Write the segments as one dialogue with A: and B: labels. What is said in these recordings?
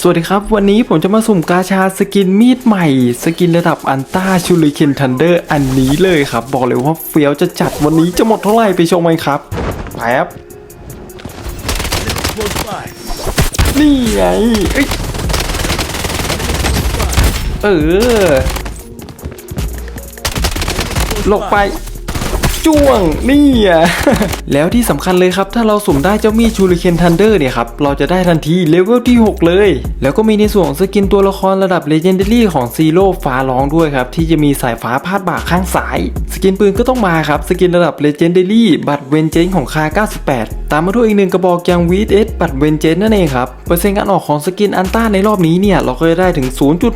A: สวัสดีครับ วันนี้ผมจะมาสุ่มกาชาสกินมีดใหม่ สกินระดับอันต้าชูริเคนทันเดอร์อันนี้เลยครับ บอกเลยว่าเฟี้ยวจะจัดวันนี้จะหมดเท่าไหร่ไปชมกันครับไปครับนี่ไงเอ้ยเออหลบไป จ้วงนี่อะแล้วที่สำคัญเลยครับ ถ้าเราสุ่มได้เจ้ามีชูริเคนทันเดอร์เนี่ยครับ เราจะได้ทันทีเลเวลที่ 6 เลย แล้วก็มีในส่วนสกินตัวละครระดับเลเจนด a รี่ของซีโร่ฟ้าร้องด้วยครับ ที่จะมีสายฟ้าพาดบ่าข้างซ้าย สกินปืนก็ต้องมาครับ สกินระดับเลเจนด a รี่บัตรเวนเจนของคา 98 ตามมาด้วยอีกหนึ่งกระบอกยังวีดเอสบัตรเวนเจนนั่นเองครับเปอร์เซ็นต์การออกของสกินอันต้าในรอบนี้เนี่ยเราก็จะได้ถึง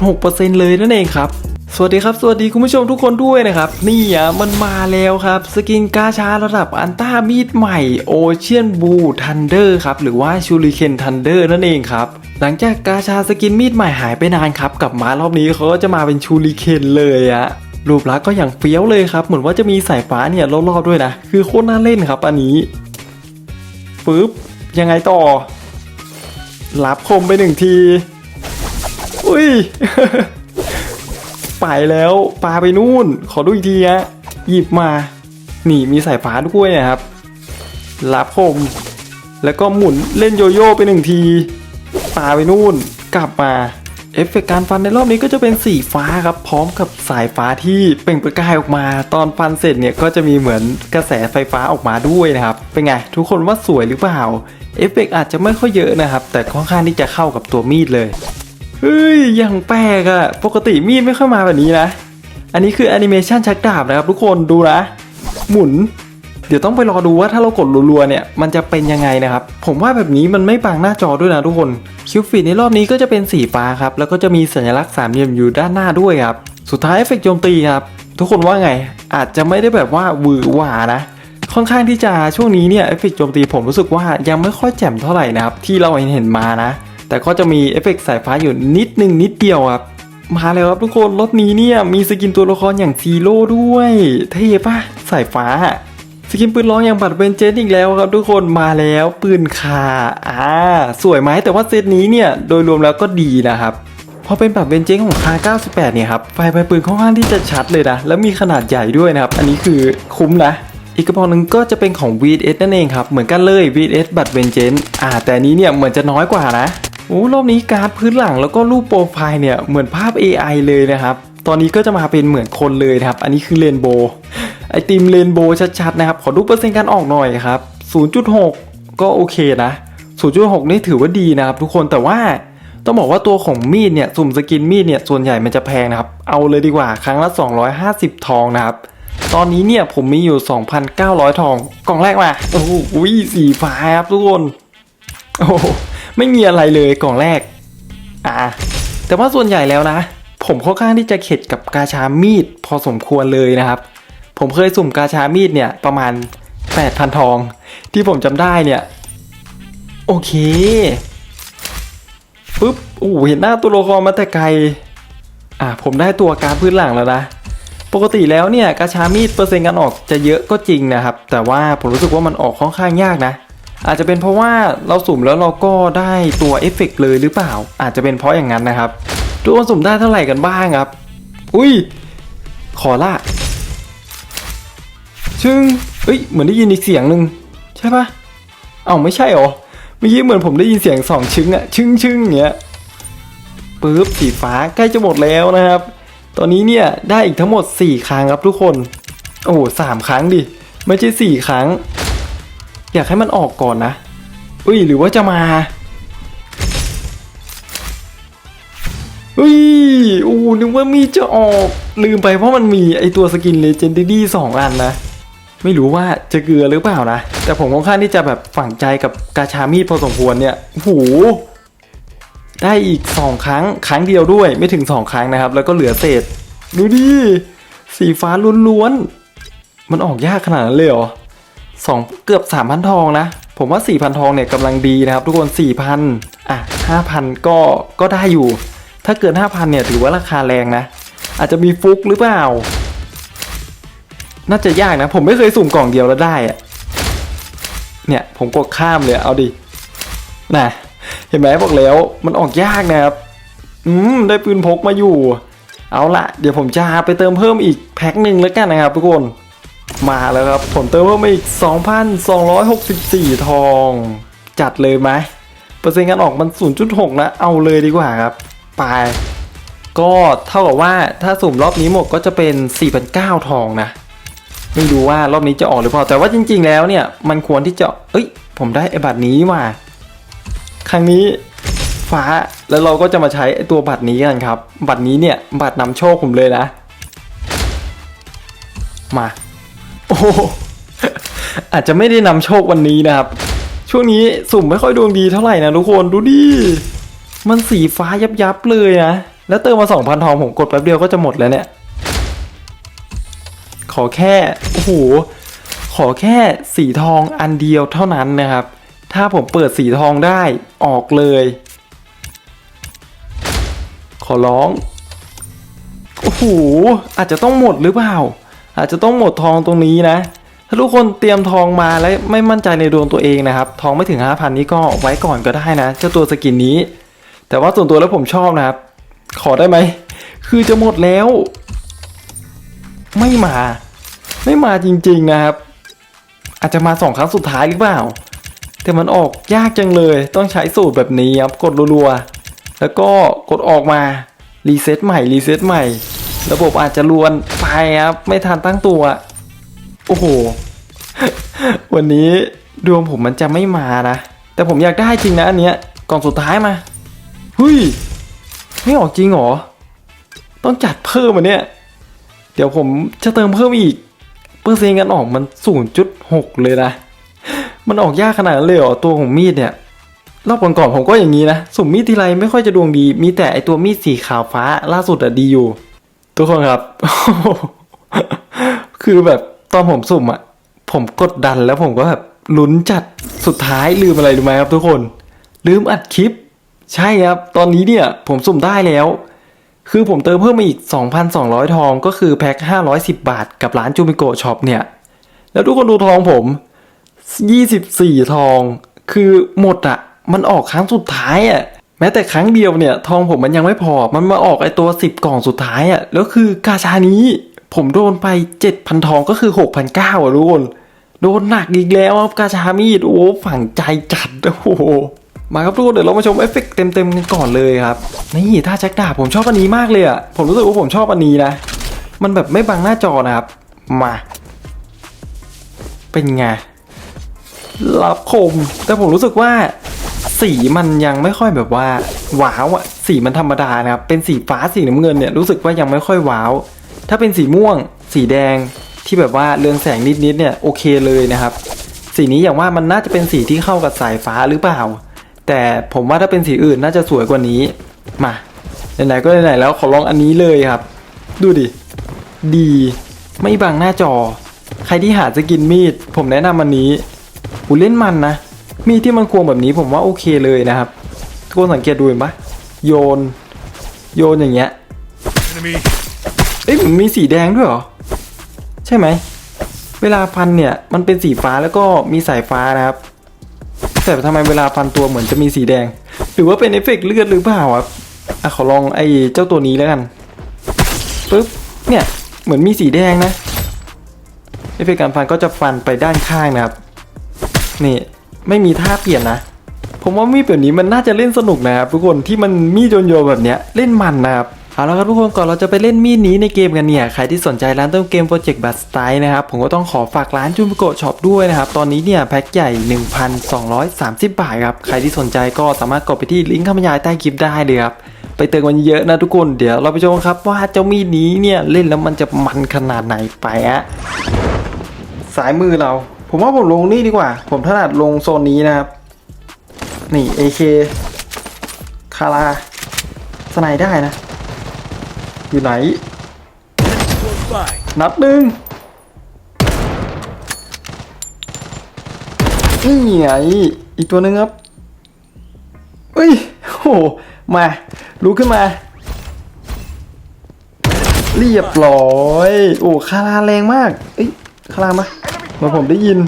A: 0.6%เลยนั่นเองครับ สวัสดีครับ สวัสดีคุณผู้ชมทุกคนด้วยนะครับ นี่อะมันมาแล้วครับ สกินกาชาระดับอันต้ามีดใหม่โอเชียนบูทันเดอร์ครับ หรือว่าชูริเคนทันเดอร์นั่นเองครับ หลังจากกาชาสกินมีดใหม่หายไปนานครับ กลับมารอบนี้เขาก็จะมาเป็นชูริเคนเลยอะรูปลักษณ์ก็อย่างเฟี้ยวเลยครับ เหมือนว่าจะมีสายฟ้าเนี่ยรอบๆด้วยนะ คือโคตรน่าเล่นครับ อันนี้ปึ๊บยังไงต่อรับคมไปหนึ่งที อุ้ย ไปแล้วปลาไปนู่น ขอดูอีกทีฮะหยิบมา นี่มีสายฟ้าด้วยนะครับรับคม แล้วก็หมุนเล่นโยโย่ไปหนึ่งทีปลาไปนู่น กลับมาเอฟเฟกต์การฟันในรอบนี้ก็จะเป็นสีฟ้าครับ พร้อมกับสายฟ้าที่เปล่งประกายออกมา ตอนฟันเสร็จเนี่ยก็จะมีเหมือนกระแสไฟฟ้าออกมาด้วยนะครับ เป็นไง ทุกคนว่าสวยหรือเปล่า เอฟเฟกต์อาจจะไม่ค่อยเยอะนะครับ แต่ค่อนข้างที่จะเข้ากับตัวมีดเลย เฮ้ยอย่างแปลกอะปกติมีดไม่ค่อยมาแบบนี้นะ อันนี้คือแอนิเมชันชักดาบนะครับทุกคนดูนะ หมุน เดี๋ยวต้องไปรอดูว่าถ้าเรากดรัวๆเนี่ย มันจะเป็นยังไงนะครับ ผมว่าแบบนี้มันไม่บางหน้าจอด้วยนะทุกคนคิวฟิตในรอบนี้ก็จะเป็นสีฟ้าครับ แล้วก็จะมีสัญลักษณ์สามเหลี่ยมอยู่ด้านหน้าด้วยครับ สุดท้ายเอฟเฟกต์โจมตีครับ ทุกคนว่าไง อาจจะไม่ได้แบบว่าหวือหวานะค่อนข้างที่จะช่วงนี้เนี่ยเอฟเฟกต์โจมตีผมรู้สึกว่ายังไม่ค่อยแจ่มเท่าไหร่นะครับที่เราเห็นเห็นมานะ แต่ก็จะมีเอฟเฟกต์สายฟ้าอยู่นิดนึงนิดเดียวครับ มาแล้วครับทุกคนรถนี้เนี่ยมีสกินตัวละครอย่างซีโร่ด้วยเท่ปะสายฟ้าสกินปืนร้องอย่างบัตรเบนเจนอีกแล้วครับทุกคนมาแล้วปืนคาอ่าสวยไหมแต่ว่าเซตนี้เนี่ยโดยรวมแล้วก็ดีนะครับพอเป็นแบบเวนเจนของคา98 เนี่ยครับไฟใบปืนค่อนข้างที่จะชัดเลยนะ แล้วมีขนาดใหญ่ด้วยนะครับ อันนี้คือคุ้มนะ อีกกระบอกหนึ่งก็จะเป็นของ VS นั่นเองครับ เหมือนกันเลย VS บัตรเวนเจนอ่า แต่นี้เนี่ยเหมือนจะน้อยกว่านะ โอ้รอบนี้การ์ดพื้นหลังแล้วก็รูปโปรไฟล์เนี่ยเหมือนภาพ AI เลยนะครับ ตอนนี้ก็จะมาเป็นเหมือนคนเลยนะครับ อันนี้คือเรนโบว์ไอติมเรนโบว์ชัดๆนะครับ ขอดูเปอร์เซ็นต์การออกหน่อยครับ 0.6 ก็โอเคนะ 0.6 นี่ถือว่าดีนะครับทุกคนแต่ว่าต้องบอกว่าตัวของมีดเนี่ยสุ่มสกินมีดเนี่ยส่วนใหญ่มันจะแพงนะครับ เอาเลยดีกว่าครั้งละ 250 ทองนะครับ ตอนนี้เนี่ยผมมีอยู่ 2,900 ทองกล่องแรกมาโอ้โหสีฟ้าครับทุกคนโอ้ ไม่มีอะไรเลยกล่องแรก อ่า แต่ว่าส่วนใหญ่แล้วนะ ผมค่อนข้างที่จะเข็ดกับกาชามีดพอสมควรเลยนะครับ ผมเคยสุ่มกาชามีดเนี่ยประมาณ 8,000 ทอง ที่ผมจำได้เนี่ย โอเคปุ๊บโอ้เห็นหน้าตัวละครมาแต่ไกล อะผมได้ตัวการพื้นหลังแล้วนะ ปกติแล้วเนี่ยกระชามีดเปอร์เซ็นต์การออกจะเยอะก็จริงนะครับ แต่ว่าผมรู้สึกว่ามันออกค่อนข้างยากนะ อาจจะเป็นเพราะว่าเราสุ่มแล้วเราก็ได้ตัวเอฟเฟกต์เลยหรือเปล่า อาจจะเป็นเพราะอย่างนั้นนะครับทุกคนสุ่มได้เท่าไหร่กันบ้างครับ อุ้ย ขอละชึงเอ้ย เหมือนได้ยินอีกเสียงหนึ่งใช่ปะเอ้าไม่ใช่หรอ เมื่อกี้เหมือนผมได้ยินเสียงสองชึงอะชึงชึงอย่างเงี้ยปึ๊บสีฟ้าใกล้จะหมดแล้วนะครับ ตอนนี้เนี่ยได้อีกทั้งหมด 4 ครั้งครับทุกคน โอ้โหสามครั้งดิ ไม่ใช่ 4 ครั้ง อยากให้มันออกก่อนนะอุ้ยหรือว่าจะมาอุ้ยโอ้นึกว่ามีจะออกลืมไปเพราะมันมีไอตัวสกินเลเจนด a รี่สองอันนะ ไม่รู้ว่าจะเกลือหรือเปล่านะ แต่ผมค่อนข้างที่จะแบบฝังใจกับกาชามีดพอสมควรเนี่ยโอ้โหได้อีก 2 ครั้งครั้งเดียวด้วยไม่ถึง 2 ครั้งนะครับ แล้วก็เหลือเศษ ดูดิสีฟ้าล้วนๆมันออกยากขนาดนั้นเลยเหรอ สองเกือบ 3,000 ทองนะ ผมว่า 4,000 ทองเนี่ยกำลังดีนะครับ ทุกคน 4,000 อะ 5,000 ก็ก็ได้อยู่ ถ้าเกิน 5,000 เนี่ยถือว่าราคาแรงนะ อาจจะมีฟุกหรือเปล่า น่าจะยากนะ ผมไม่เคยสุ่มกล่องเดียวแล้วได้อะเนี่ย ผมกดข้ามเลยเอาดินะเห็นไหมบอกแล้วมันออกยากนะครับ อืม ได้ปืนพกมาอยู่ เอาละเดี๋ยวผมจะไปเติมเพิ่มอีกแพ็คหนึ่งแล้วกันนะครับทุกคน มาแล้วครับ ผมเติมเพิ่มมาอีก 2,264 ทอง จัดเลยไหมเปอร์เซ็นต์การออกมัน 0.6นะเอาเลยดีกว่าครับ ไป ก็เท่ากับว่าถ้าสุ่มรอบนี้หมดก็จะเป็น 4,900 ทองนะ ไม่รู้ว่ารอบนี้จะออกหรือเปล่า แต่ว่าจริง ๆ แล้วเนี่ย มันควรที่จะ เอ้ย ผมได้ไอ้บัตรนี้มาครั้งนี้ฟ้าแล้วเราก็จะมาใช้ไอ้ตัวบัตรนี้กันครับ บัตรนี้เนี่ย บัตรนำโชคผมเลยนะ มา โอ้อาจจะไม่ได้นำโชควันนี้นะครับ ช่วงนี้สุ่มไม่ค่อยดวงดีเท่าไหร่นะทุกคนดูดิ มันสีฟ้ายับยับเลยนะ แล้วเติมมา2,000ทองผมกดแป๊บเดียวก็จะหมดแล้วเนี่ย ขอแค่ โอ้โห ขอแค่สีทองอันเดียวเท่านั้นนะครับ ถ้าผมเปิดสีทองได้ออกเลย ขอร้อง โอ้โห อาจจะต้องหมดหรือเปล่า อาจจะต้องหมดทองตรงนี้นะ ถ้าทุกคนเตรียมทองมาและไม่มั่นใจในดวงตัวเองนะครับ ทองไม่ถึง 5,000 นี้ก็ไว้ก่อนก็ได้นะ เจ้าตัวสกินนี้ แต่ว่าส่วนตัวแล้วผมชอบนะครับ ขอได้ไหม คือจะหมดแล้ว ไม่มา ไม่มาจริง ๆนะครับ อาจจะมาสองครั้งสุดท้ายหรือเปล่า แต่มันออกยากจังเลย ต้องใช้สูตรแบบนี้ครับ กดรัวๆ แล้วก็กดออกมา รีเซ็ตใหม่ รีเซ็ตใหม่ ระบบอาจจะรวนไปครับ ไม่ทันตั้งตัว โอ้โห วันนี้ดวงผมมันจะไม่มานะ แต่ผมอยากได้จริงนะอันเนี้ยกล่องสุดท้ายมาเฮ้ยไม่ออกจริงเหรอ ต้องจัดเพิ่มอันเนี้ยเดี๋ยวผมจะเติมเพิ่มอีก เปอร์เซ็นต์การออกมัน 0.6 เลยนะ มันออกยากขนาดนั้นเลยเหรอตัวของมีดเนี่ยรอบก่อนๆผมก็อย่างนี้นะ สุ่มมีดทีไรไม่ค่อยจะดวงดี มีแต่ไอตัวมีดสีขาวฟ้าล่าสุดอะดีอยู่ ทุกคนครับ คือแบบตอนผมสุ่มอะผมกดดันแล้วผมก็แบบลุ้นจัดสุดท้ายลืมอะไรรู้ไหมครับ ทุกคน ลืมอัดคลิป ใช่ครับ ตอนนี้เนี่ย ผมสุ่มได้แล้ว คือผมเติมเพิ่มมาอีก 2,200 ทองก็คือแพ็ค510 บาท กับร้านจูมิโกช็อปเนี่ย แล้วทุกคนดูทองผม 24 ทอง คือหมดอะมันออกครั้งสุดท้ายอะ แม้แต่ครั้งเดียวเนี่ย ทองผมมันยังไม่พอ มันมาออกไอตัว10กล่องสุดท้ายอะแล้วคือกาชานี้ ผมโดนไป7,000ทองก็คือ6,900อะทุกคน โดนหนักอีกแล้วครับกาชามีด โอ้ฝังใจจัด โอ้โห มาครับทุกคนเดี๋ยวเรามาชมเอฟเฟกต์เต็มๆกันก่อนเลยครับ นี่ท่าแจ็คดาบผมชอบอันนี้มากเลยอะ ผมรู้สึกว่าผมชอบอันนี้นะ มันแบบไม่บังหน้าจอนะครับ มา เป็นไงรับคม แต่ผมรู้สึกว่า สีมันยังไม่ค่อยแบบว่าว้าวอะสีมันธรรมดานะครับเป็นสีฟ้าสีน้ำเงินเนี่ยรู้สึกว่ายังไม่ค่อยว้าว ถ้าเป็นสีม่วง สีแดงที่แบบว่าเรืองแสงนิดๆเนี่ยโอเคเลยนะครับ สีนี้อย่างว่ามันน่าจะเป็นสีที่เข้ากับสายฟ้าหรือเปล่า แต่ผมว่าถ้าเป็นสีอื่นน่าจะสวยกว่านี้มาไหนๆก็ไหนๆแล้วขอลองอันนี้เลยครับ ดูดิดีไม่บังหน้าจอ ใครที่หาจะกินมีด ผมแนะนำอันนี้หูเล่นมันนะ มีดที่มันควงแบบนี้ผมว่าโอเคเลยนะครับ ทุกคนสังเกตดูเห็นปะโยน โยนอย่างเงี้ย
B: Enemy
A: เอ้ยมันมีสีแดงด้วยเหรอ ใช่ไหม เวลาฟันเนี่ย มันเป็นสีฟ้าแล้วก็มีสายฟ้านะครับ แต่ทำไมเวลาฟันตัวเหมือนจะมีสีแดง หรือว่าเป็นเอฟเฟกต์เลือดหรือเปล่าครับอะขอลองไอ้เจ้าตัวนี้แล้วกันปึ๊บเนี่ยเหมือนมีสีแดงนะเอฟเฟกต์การฟันก็จะฟันไปด้านข้างนะครับ นี่ ไม่มีท่าเปลี่ยนนะ ผมว่ามีดแบบนี้มันน่าจะเล่นสนุกนะครับทุกคนที่มันมีดโยนๆแบบเนี้ยเล่นมันนะครับเอาละครับทุกคนก่อนเราจะไปเล่นมีดนี้ในเกมกันเนี่ยใครที่สนใจร้านเติมเกมโปรเจกต์บัตสไตล์นะครับผมก็ต้องขอฝากร้านจูมิโกะช็อปด้วยนะครับตอนนี้เนี่ยแพ็คใหญ่ 1,230 บาทครับใครที่สนใจก็สามารถกดไปที่ลิงก์คำบรรยายใต้คลิปได้เลยครับไปเติมกันเยอะนะทุกคนเดี๋ยวเราไปชมครับว่าเจ้ามีดนี้เนี่ยเล่นแล้วมันจะมันขนาดไหนไปอะสายมือเรา ผมว่าผมลงนี่ดีกว่า ผมถนัดลงโซนนี้นะครับ นี่ AK คาราสไนได้นะ อยู่ไหน นัดหนึ่งนี่ไงอีกตัวหนึ่งครับเอ้ยโอ้โหมาลุกขึ้นมา เรียบร้อย โอ้คาราแรงมากเอ้ยคารามา เหมาผมได้ยิน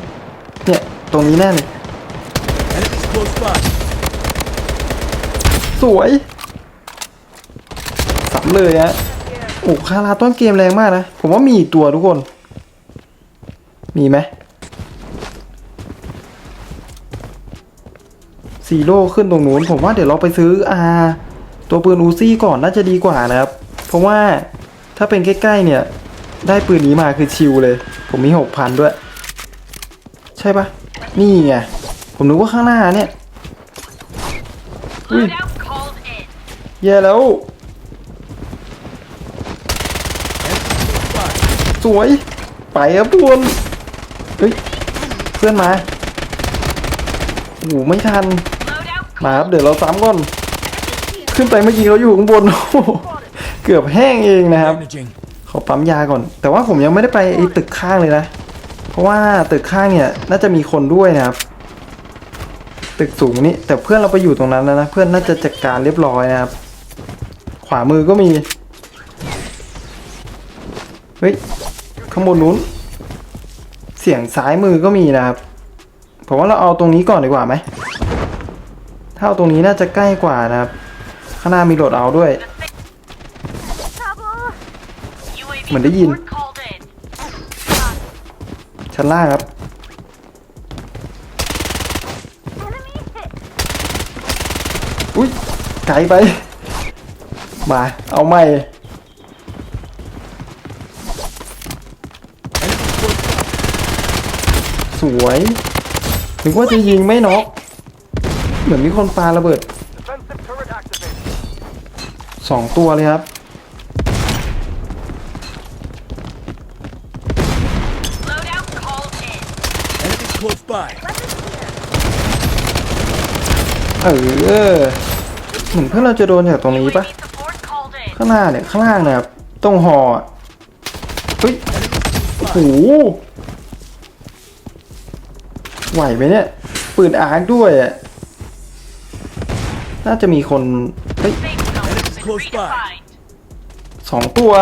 A: เนี่ย ตรงนี้แน่เลยสวยสามเลยฮะโอ้คาราต้นเกมแรงมากนะ ผมว่ามีตัวทุกคน มีไหมซีโร่ขึ้นตรงนู้นผมว่าเดี๋ยวเราไปซื้ออาตัวปืนอูซี่ก่อนน่าจะดีกว่านะครับ เพราะว่าถ้าเป็นใกล้ๆเนี่ย ได้ปืนนี้มาคือชิลเลย ผมมีหกพันด้วย ใช่ปะนี่ไงผมนึกว่าข้างหน้าเนี่ยอุ้ยแย่แล้ว สวย ไปครับทุกคนเฮ้ย เพื่อนมาโอ้โหไม่ทัน มาครับ เดี๋ยวเราซ้ำก่อน ขึ้นไปเมื่อกี้เขาอยู่ข้างบนโอ้เกือบแห้งเองนะครับ ขอปั๊มยาก่อน แต่ว่าผมยังไม่ได้ไปไอ้ตึกข้างเลยนะ ราะว่าตึกข้างเนี่ยน่าจะมีคนด้วยนะครับ ตึกสูงนี้แต่เพื่อนเราไปอยู่ตรงนั้นแล้วนะเพื่อนน่าจะจัดการเรียบร้อยนะครับ ขวามือก็มีเฮ้ยข้างบนนู้น เสียงซ้ายมือก็มีนะครับผมว่าเราเอาตรงนี้ก่อนดีกว่าไหมถ้าเอาตรงนี้น่าจะใกล้กว่านะครับ ข้างหน้ามีโหลดเอาด้วย เหมือนได้ยิน ชั้นล่างครับ อุ้ยไกลไป มา เอาใหม่สวยนึกว่าจะยิงไม่น็อกเหมือนมีคนปาระเบิดสองตัวเลยครับ
B: close by.
A: เออเหมือนเพื่อนเราจะโดนจากตรงนี้ปะ
C: UAV support called in.
A: ข้างหน้าเนี่ย ข้างล่างเนะครับตรงหออะเฮ้ย โอ้โห ไหวไหมเนี่ย ปืนอาร์คด้วยอะน่าจะมีคน เฮ้ย
C: Safe zone has been
B: Close by.
C: redefined.
A: สองตัว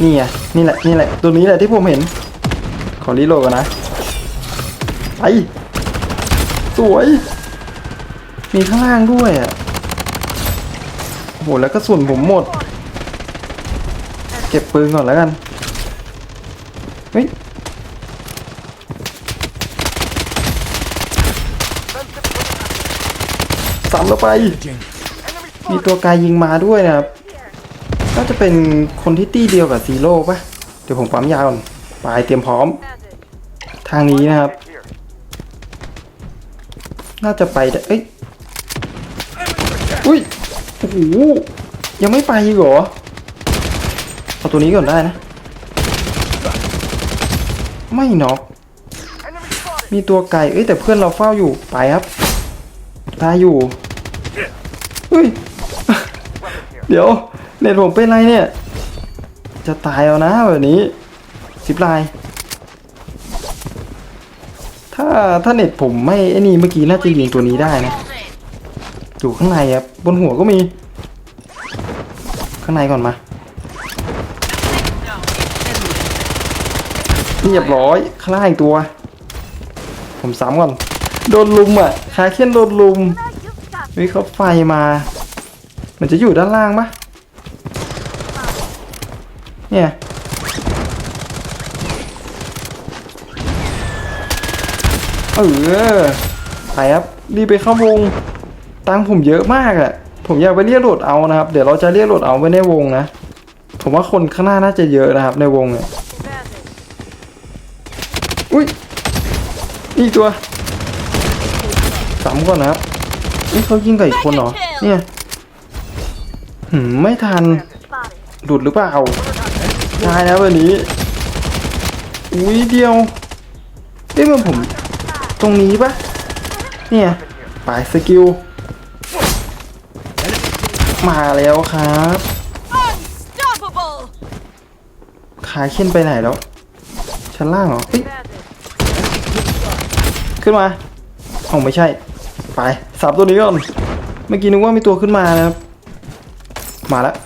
A: นี่ไงนี่แหละ นี่แหละ ตัวนี้แหละที่ผมเห็น ขอรีโหลดก่อนนะไปสวย มีข้างล่างด้วยอะโอ้โหแล้วก็ส่วนผมหมด เก็บปืนก่อนแล้วกัน เฮ้ยสามแล้วไป มีตัวกายยิงมาด้วยนะครับน่าจะเป็นคนที่ตี้เดียวกับซีโร่ปะเดี๋ยวผมปั๊มยาก่อนไปเตรียมพร้อมางนี้นะครับ น่าจะไปได้เอ้ยอุ้ยโอ้โหยังไม่ไปอีกเหรอเอาตัวนี้ก่อนได้นะ ไม่น็อกมีตัวไก่เอ้ยแต่เพื่อนเราเฝ้าอยู่ไปครับ ตายอยู่เฮ้ยเดี๋ยวเน็ตผมเป็นไรเนี่ย จะตายเอานะแบบนี้สิบลาย ถ้าถ้าเน็ตผมไม่ไอ้นี่เมื่อกี้น่าจะยิงตัวนี้ได้นะอยู่ข้างในครับบนหัวก็มี ข้างในก่อนมาเรียบร้อยข้างล่างอีกตัว ผมซ้ำก่อน โดนลุมอะคาเคนโดนลุมวิเขาไฟมา มันจะอยู่ด้านล่างปะเนี่ย เออไปครับรีบไปเข้าวง ตังผมเยอะมากอะ่ะผมอยากไปเรียกโหลดเอานะครับ เดี๋ยวเราจะเรียกโหลดเอาไว้ในวงนะ ผมว่าคนข้างหน้าน่าจะเยอะนะครับในวงเนี่ยอุ้ยนี่ตัวสามก่อนนะครับนี่เขายิงกับอีกคนเหรอ เนี่ยหืมไม่ทันหลุดหรือเปล่าตายแล้ววันนี้อุ้ยเดียวเอ้ยมันผม ตรงนี้ปะเนี่ยปลายสกิล มาแล้วครับ
C: unstoppable.
A: ขาเข้นไปไหนแล้ว ชั้นล่างเหรอเฮ้ยขึ้นมาอ๋อไม่ใช่ ไป สับตัวนี้ก่อน เมื่อกี้นึกว่ามีตัวขึ้นมานะครับ มาแล้ว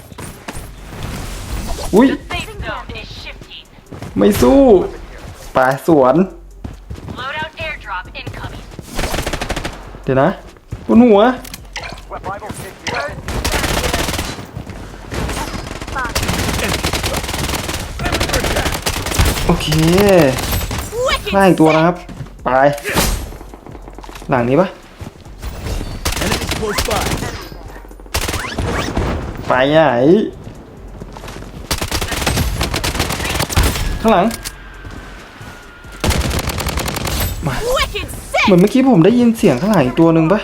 A: อุ้ย
C: The safe zone is shifting.
A: ไม่สู้ ไปสวน ดี๋ยวนะบนหัวโอเค
C: Wicked
A: ข้าอีกตัวนะครับ ไป หลังนี้ปะไปไหนข้างหลัง
C: Wicked
A: เหมือนเมื่อกี้ผมได้ยินเสียงข้างหลังอีกตัวหนึ่งปะ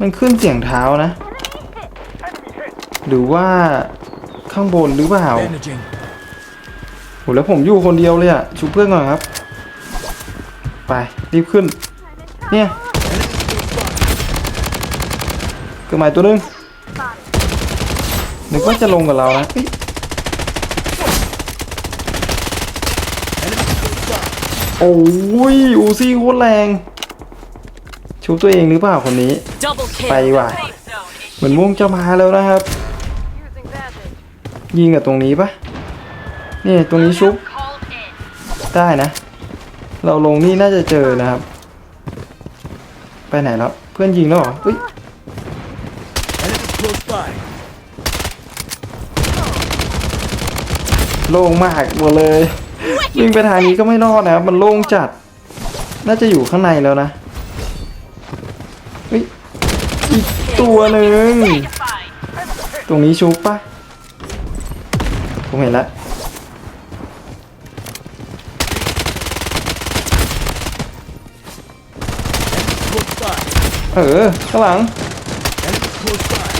A: มันขึ้นเสียงเท้านะ หรือว่าข้างบนหรือเปล่าโหแล้วผมอยู่คนเดียวเลยอะชุบเพื่อนก่อนครับ ไปรีบขึ้น เนี่ยเกิดใหม่ตัวนึงนึกว่าจะลงกับเรานะเอ้ย
B: Enemies close by.
A: โอ้ยอูซี่โคตรแรง ชุบตัวเองหรือเปล่าคนนี้
C: Double
A: ไป
C: kill.
A: ว่ะ เหมือนม่วงจะมาแล้วนะครับ
C: Using bandage.
A: ยิงกับตรงนี้ปะนี่ตรงนี้ชุบ
C: Called in.
A: ได้นะ เราลงนี่น่าจะเจอนะครับ ไปไหนแล้ว เพื่อนยิงแล้วเหรอเฮ้ย
B: Enemies close by.
A: โล่งมากหมดเลย วิ่งไปทางนี้ก็ไม่รอดนะครับมันโล่งจัด น่าจะอยู่ข้างในแล้วนะเฮ้ยอีกตัวหนึ่งตรงนี้ชุบปะผมเห็นแล้วเออ ข้างหลัง
B: Enemies close by.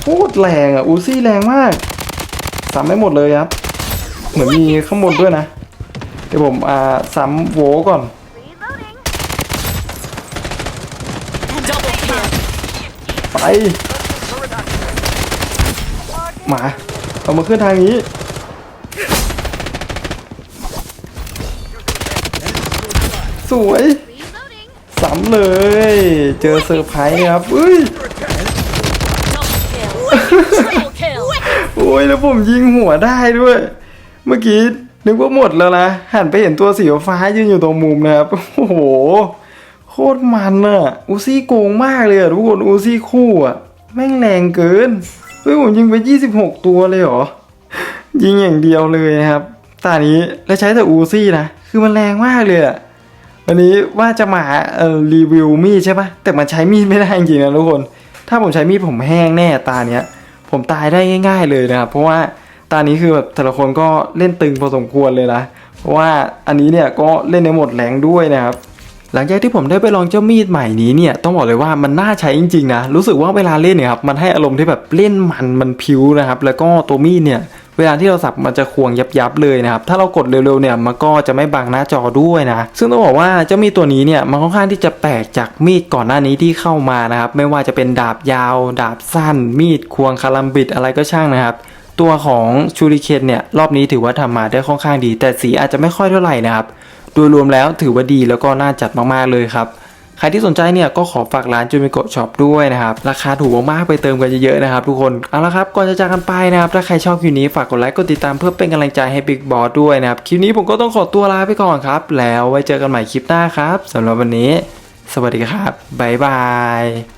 A: โคตรแรงอะ อูซี่แรงมากซ้ำไม่หมดเลยครับ เหมือนมีข้างบนด้วยนะ เดี๋ยวผมอ่าซ้ำโวก่อน
C: Double kill.
A: ไปมาเอามาขึ้นทางนี้ สวยซ้ำเลย เจอเซอร์ไพรส์ครับเอ้ย
C: Double kill. Triple kill.
A: โอ้ยแล้วผมยิงหัวได้ด้วย เมื่อกี้นึกว่าหมดแล้วนะ หันไปเห็นตัวสีฟ้ายืนอยู่ตรงมุมนะครับ โอ้โห โคตรมันอะอูซี่โกงมากเลยอะทุกคน อูซี่คู่อะแม่งแรงเกิน เฮ้ยผมยิงไป 26 ตัวเลยเหรอ ยิงอย่างเดียวเลยนะครับตานี้แล้วใช้แต่อูซี่นะ คือมันแรงมากเลยอะวันนี้ว่าจะมาเอ่อรีวิวมีดใช่ปะแต่มันใช้มีดไม่ได้จริงๆนะทุกคน ถ้าผมใช้มีดผมแห้งแน่ตาเนี้ย ผมตายได้ง่าย ๆ เลยนะครับเพราะว่า ตานี้คือแบบแต่ละคนก็เล่นตึงพอสมควรเลยนะเพราะว่าอันนี้เนี่ยก็เล่นในโหมดแรงด้วยนะครับหลังจากที่ผมได้ไปลองเจ้ามีดใหม่นี้เนี่ยต้องบอกเลยว่ามันน่าใช้จริงๆนะรู้สึกว่าเวลาเล่นเนี่ยครับมันให้อารมณ์ที่แบบเล่นมันมันพิ้วนะครับแล้วก็ตัวมีดเนี่ยเวลาที่เราสับมันจะควงยับยับๆเลยนะครับ ถ้าเรากดเร็วๆเนี่ยมันก็จะไม่บังหน้าจอด้วยนะ ซึ่งต้องบอกว่าเจ้ามีดตัวนี้เนี่ยมันค่อนข้างที่จะแปลกจากมีดก่อนหน้านี้ที่เข้ามานะครับ ไม่ว่าจะเป็นดาบยาว ดาบสั้น มีดควงคาลัมบิดอะไรก็ช่างนะครับ ตัวของชูริเคนเนี่ยรอบนี้ถือว่าทำมาได้ค่อนข้างดี แต่สีอาจจะไม่ค่อยเท่าไหร่นะครับโดยรวมแล้วถือว่าดีแล้วก็น่าจัดมากๆเลยครับใครที่สนใจเนี่ยก็ขอฝากร้านจูมิโกะช็อปด้วยนะครับ ราคาถูกมากๆไปเติมกันเยอะๆนะครับทุกคน เอาละครับก่อนจะจากกันไปนะครับ ถ้าใครชอบคลิปนี้ฝากกดไลค์กดติดตามเพื่อเป็นกำลังใจให้บิ๊กบอสด้วยนะครับ คลิปนี้ผมก็ต้องขอตัวลาไปก่อนครับ แล้วไว้เจอกันใหม่คลิปหน้าครับสำหรับวันนี้ สวัสดีครับบ๊ายบาย